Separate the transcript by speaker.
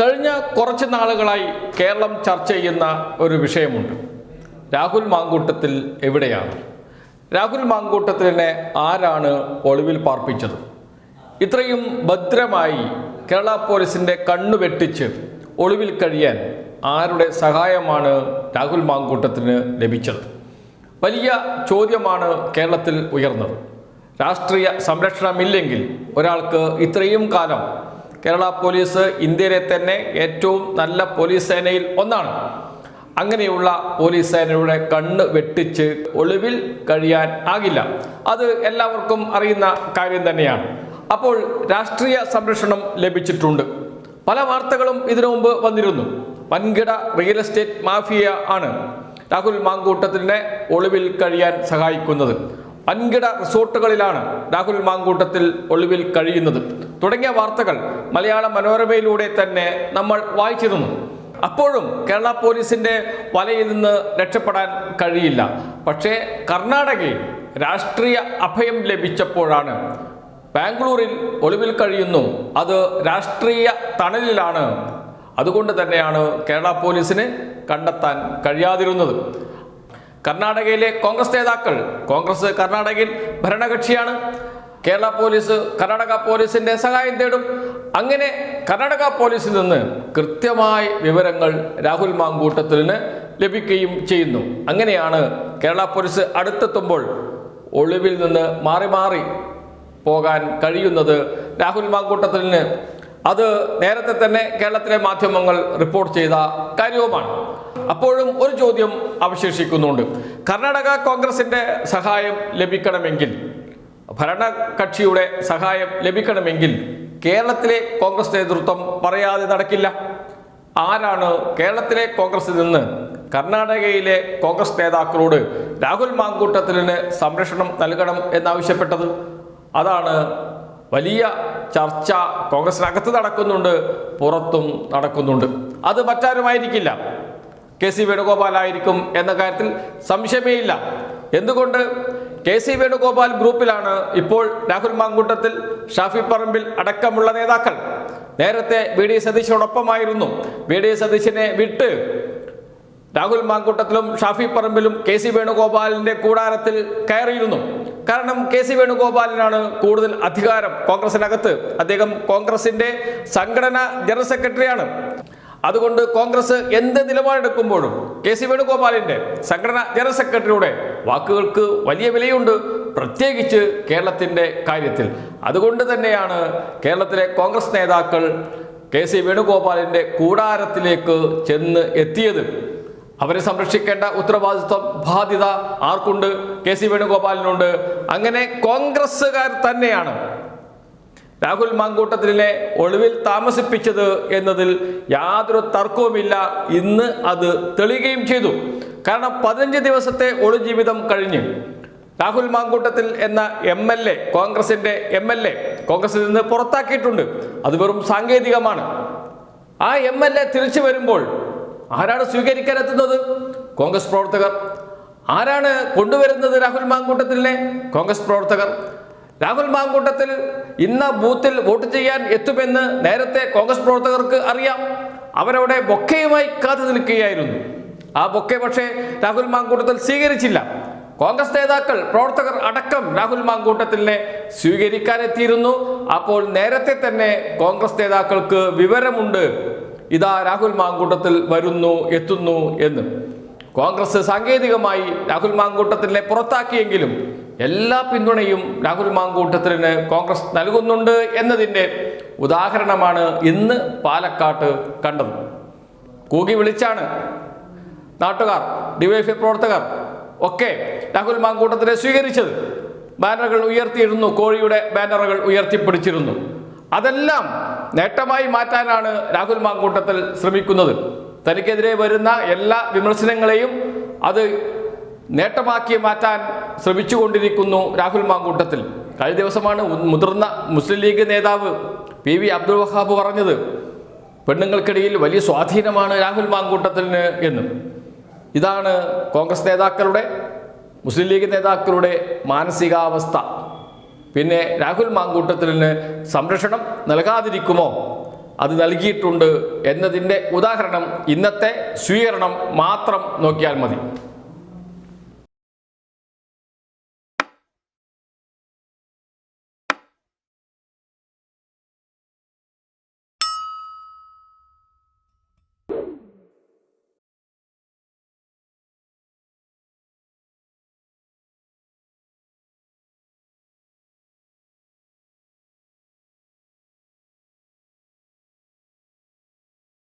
Speaker 1: കഴിഞ്ഞ കുറച്ച് നാളുകളായി കേരളം ചർച്ച ചെയ്യുന്ന ഒരു വിഷയമുണ്ട്. രാഹുൽ മാങ്കൂട്ടത്തിൽ എവിടെയാണ്? രാഹുൽ മാങ്കൂട്ടത്തിനെ ആരാണ് ഒളിവിൽ പാർപ്പിച്ചത്? ഇത്രയും ഭദ്രമായി കേരള പോലീസിന്റെ കണ്ണു വെട്ടിച്ച് ഒളിവിൽ കഴിയാൻ ആരുടെ സഹായമാണ് രാഹുൽ മാങ്കൂട്ടത്തിന് ലഭിച്ചത്? വലിയ ചോദ്യമാണ് കേരളത്തിൽ ഉയർന്നത്. രാഷ്ട്രീയ സംരക്ഷണമില്ലെങ്കിൽ ഒരാൾക്ക് ഇത്രയും കാലം കേരള പോലീസ് ഇന്ത്യയിലെ തന്നെ ഏറ്റവും നല്ല പോലീസ് സേനയിൽ ഒന്നാണ്. അങ്ങനെയുള്ള പോലീസ് സേനയുടെ കണ്ണ് വെട്ടിച്ച് ഒളിവിൽ കഴിയാൻ ആകില്ല. അത് എല്ലാവർക്കും അറിയുന്ന കാര്യം തന്നെയാണ്. അപ്പോൾ രാഷ്ട്രീയ സംരക്ഷണം ലഭിച്ചിട്ടുണ്ട്. പല വാർത്തകളും ഇതിനു മുമ്പ് വന്നിരുന്നു. വൻകിട റിയൽ എസ്റ്റേറ്റ് മാഫിയ ആണ് രാഹുൽ മാങ്കൂട്ടത്തിനെ ഒളിവിൽ കഴിയാൻ സഹായിക്കുന്നത്. വൻകിട റിസോർട്ടുകളിലാണ് രാഹുൽ മാങ്കൂട്ടത്തിൽ ഒളിവിൽ കഴിയുന്നത്. തുടങ്ങിയ വാർത്തകൾ മലയാള മനോരമയിലൂടെ തന്നെ നമ്മൾ വായിച്ചിരുന്നു. അപ്പോഴും കേരള പോലീസിന്റെ വലയിൽ നിന്ന് രക്ഷപ്പെടാൻ കഴിയില്ല. പക്ഷേ കർണാടകയിൽ രാഷ്ട്രീയ അഭയം ലഭിച്ചപ്പോഴാണ്. ബാംഗ്ലൂരിൽ ഒളിവിൽ കഴിയുന്നു. അത് രാഷ്ട്രീയ തണലിലാണ്. അതുകൊണ്ട് തന്നെയാണ് കേരള പോലീസിന് കണ്ടെത്താൻ കഴിയാതിരുന്നത്. കർണാടകയിലെ കോൺഗ്രസ് നേതാക്കൾ കോൺഗ്രസ് കർണാടകയിൽ ഭരണകക്ഷിയാണ്. കേരള പോലീസ് കർണാടക പോലീസിന്റെ സഹായം തേടും. അങ്ങനെ കർണാടക പോലീസിൽ നിന്ന് കൃത്യമായ വിവരങ്ങൾ രാഹുൽ മാങ്കൂട്ടത്തിന് ലഭിക്കുകയും ചെയ്യുന്നു. അങ്ങനെയാണ് കേരള പോലീസ് അടുത്തെത്തുമ്പോൾ ഒളിവിൽ നിന്ന് മാറി മാറി പോകാൻ കഴിയുന്നത് രാഹുൽ മാങ്കൂട്ടത്തിന് അത് നേരത്തെ തന്നെ കേരളത്തിലെ മാധ്യമങ്ങൾ റിപ്പോർട്ട് ചെയ്ത കാര്യവുമാണ്. അപ്പോഴും ഒരു ചോദ്യം അവശേഷിക്കുന്നുണ്ട്. കർണാടക കോൺഗ്രസിന്റെ സഹായം ലഭിക്കണമെങ്കിൽ ഭരണകക്ഷിയുടെ സഹായം ലഭിക്കണമെങ്കിൽ കേരളത്തിലെ കോൺഗ്രസ് നേതൃത്വം പറയാതെ നടക്കില്ല. ആരാണ് കേരളത്തിലെ കോൺഗ്രസിൽ നിന്ന് കർണാടകയിലെ കോൺഗ്രസ് നേതാക്കളോട് രാഹുൽ മാങ്കൂട്ടത്തിന് സംരക്ഷണം നൽകണം എന്നാവശ്യപ്പെട്ടത്? അതാണ് വലിയ ചർച്ച കോൺഗ്രസിനകത്ത് നടക്കുന്നുണ്ട് പുറത്തും നടക്കുന്നുണ്ട്. അത് മറ്റാരുമായിരിക്കില്ല? കെ സി വേണുഗോപാലായിരിക്കും എന്ന കാര്യത്തിൽ സംശയമേയില്ല എന്തുകൊണ്ട് കെ സി വേണുഗോപാൽ ഗ്രൂപ്പിലാണ് ഇപ്പോൾ രാഹുൽ മാങ്കൂട്ടത്തിൽ ഷാഫി പറമ്പിൽ അടക്കമുള്ള നേതാക്കൾ. നേരത്തെ വി ഡി സതീശനോടൊപ്പമായിരുന്നു. വി ഡി സതീശനെ വിട്ട് രാഹുൽ മാങ്കൂട്ടത്തിലും ഷാഫി പറമ്പിലും കെ സി വേണുഗോപാലിന്റെ കൂടാരത്തിൽ കയറിയിരുന്നു. കാരണം കെ സി വേണുഗോപാലിനാണ് കൂടുതൽ അധികാരം കോൺഗ്രസിനകത്ത്. അദ്ദേഹം കോൺഗ്രസിന്റെ സംഘടന ജനറൽ സെക്രട്ടറിയാണ്. അതുകൊണ്ട് കോൺഗ്രസ് എന്ത് നിലപാടെടുക്കുമ്പോഴും കെ സി വേണുഗോപാലിന്റെ സംഘടന ജനറൽ സെക്രട്ടറിയുടെ വാക്കുകൾക്ക് വലിയ വിലയുണ്ട്. പ്രത്യേകിച്ച് കേരളത്തിന്റെ കാര്യത്തിൽ. അതുകൊണ്ട് തന്നെയാണ് കേരളത്തിലെ കോൺഗ്രസ് നേതാക്കൾ കെ സി വേണുഗോപാലിന്റെ കൂടാരത്തിലേക്ക് ചെന്ന് എത്തിയത്. അവരെ സംരക്ഷിക്കേണ്ട ഉത്തരവാദിത്വം ബാധ്യത ആർക്കുണ്ട്? കെ സി വേണുഗോപാലിനുണ്ട്. അങ്ങനെ കോൺഗ്രസ്സുകാർ തന്നെയാണ് രാഹുൽ മാങ്കൂട്ടത്തിലെ ഒളിവിൽ താമസിപ്പിച്ചത് എന്നതിൽ യാതൊരു തർക്കവുമില്ല. ഇന്ന് അത് തെളിയുകയും ചെയ്തു. കാരണം പതിനഞ്ച് ദിവസത്തെ ഒളിജീവിതം കഴിഞ്ഞ് രാഹുൽ മാങ്കൂട്ടത്തിൽ എന്ന എം എൽ എ കോൺഗ്രസിന്റെ എം എൽ എ കോൺഗ്രസിൽ നിന്ന് പുറത്താക്കിയിട്ടുണ്ട്. അത് വെറും സാങ്കേതികമാണ്. ആ എം എൽ എ തിരിച്ചു വരുമ്പോൾ ആരാണ് സ്വീകരിക്കാനെത്തുന്നത്? കോൺഗ്രസ് പ്രവർത്തകർ. ആരാണ് കൊണ്ടുവരുന്നത് രാഹുൽ മാങ്കൂട്ടത്തിലെ കോൺഗ്രസ് പ്രവർത്തകർ. രാഹുൽ മാങ്കൂട്ടത്തിൽ ഇന്ന ബൂത്തിൽ വോട്ട് ചെയ്യാൻ എത്തുമെന്ന് നേരത്തെ കോൺഗ്രസ് പ്രവർത്തകർക്ക് അറിയാം. അവരവിടെ ബൊക്കയുമായി കാത്തു നിൽക്കുകയായിരുന്നു. ആ ബൊക്കെ പക്ഷേ രാഹുൽ മാങ്കൂട്ടത്തിൽ സ്വീകരിച്ചില്ല. കോൺഗ്രസ് നേതാക്കൾ പ്രവർത്തകർ അടക്കം രാഹുൽ മാങ്കൂട്ടത്തിനെ സ്വീകരിക്കാനെത്തിയിരുന്നു. അപ്പോൾ നേരത്തെ തന്നെ കോൺഗ്രസ് നേതാക്കൾക്ക് വിവരമുണ്ട്. ഇതാ രാഹുൽ മാങ്കൂട്ടത്തിൽ വരുന്നു എത്തുന്നു എന്ന്. കോൺഗ്രസ് സാങ്കേതികമായി രാഹുൽ മാങ്കൂട്ടത്തിനെ പുറത്താക്കിയെങ്കിലും എല്ലാ പിന്തുണയും രാഹുൽ മാങ്കൂട്ടത്തിന് കോൺഗ്രസ് നൽകുന്നുണ്ട് എന്നതിന്റെ ഉദാഹരണമാണ് ഇന്ന് പാലക്കാട്ട് കണ്ടത്. കൂകി വിളിച്ചാണ് നാട്ടുകാർ ഡിവൈഎഫ്ഐ പ്രവർത്തകർ ഒക്കെ രാഹുൽ മാങ്കൂട്ടത്തിനെ സ്വീകരിച്ചത്. ബാനറുകൾ ഉയർത്തിയിരുന്നു കോഴിയുടെ ബാനറുകൾ ഉയർത്തിപ്പിടിച്ചിരുന്നു. അതെല്ലാം നേട്ടമായി മാറ്റാനാണ് രാഹുൽ മാങ്കൂട്ടത്തിൽ ശ്രമിക്കുന്നത്. തനിക്കെതിരെ വരുന്ന എല്ലാ വിമർശനങ്ങളെയും അത് നേട്ടമാക്കി മാറ്റാൻ ശ്രമിച്ചുകൊണ്ടിരിക്കുന്നു രാഹുൽ മാങ്കൂട്ടത്തിൽ. കഴിഞ്ഞ ദിവസമാണ് മുതിർന്ന മുസ്ലിം ലീഗ് നേതാവ് പി വി അബ്ദുൾ വഹാബ് പറഞ്ഞത് പെണ്ണുങ്ങൾക്കിടയിൽ വലിയ സ്വാധീനമാണ് രാഹുൽ മാങ്കൂട്ടത്തിന് എന്ന്. ഇതാണ് കോൺഗ്രസ് നേതാക്കളുടെ മുസ്ലിം ലീഗ് നേതാക്കളുടെ മാനസികാവസ്ഥ. പിന്നെ രാഹുൽ മാങ്കൂട്ടത്തിന് സംരക്ഷണം നൽകാതിരിക്കുമോ? അത് നൽകിയിട്ടുണ്ട് എന്നതിന്റെ ഉദാഹരണം ഇന്നത്തെ സ്വീകരണം മാത്രം നോക്കിയാൽ മതി.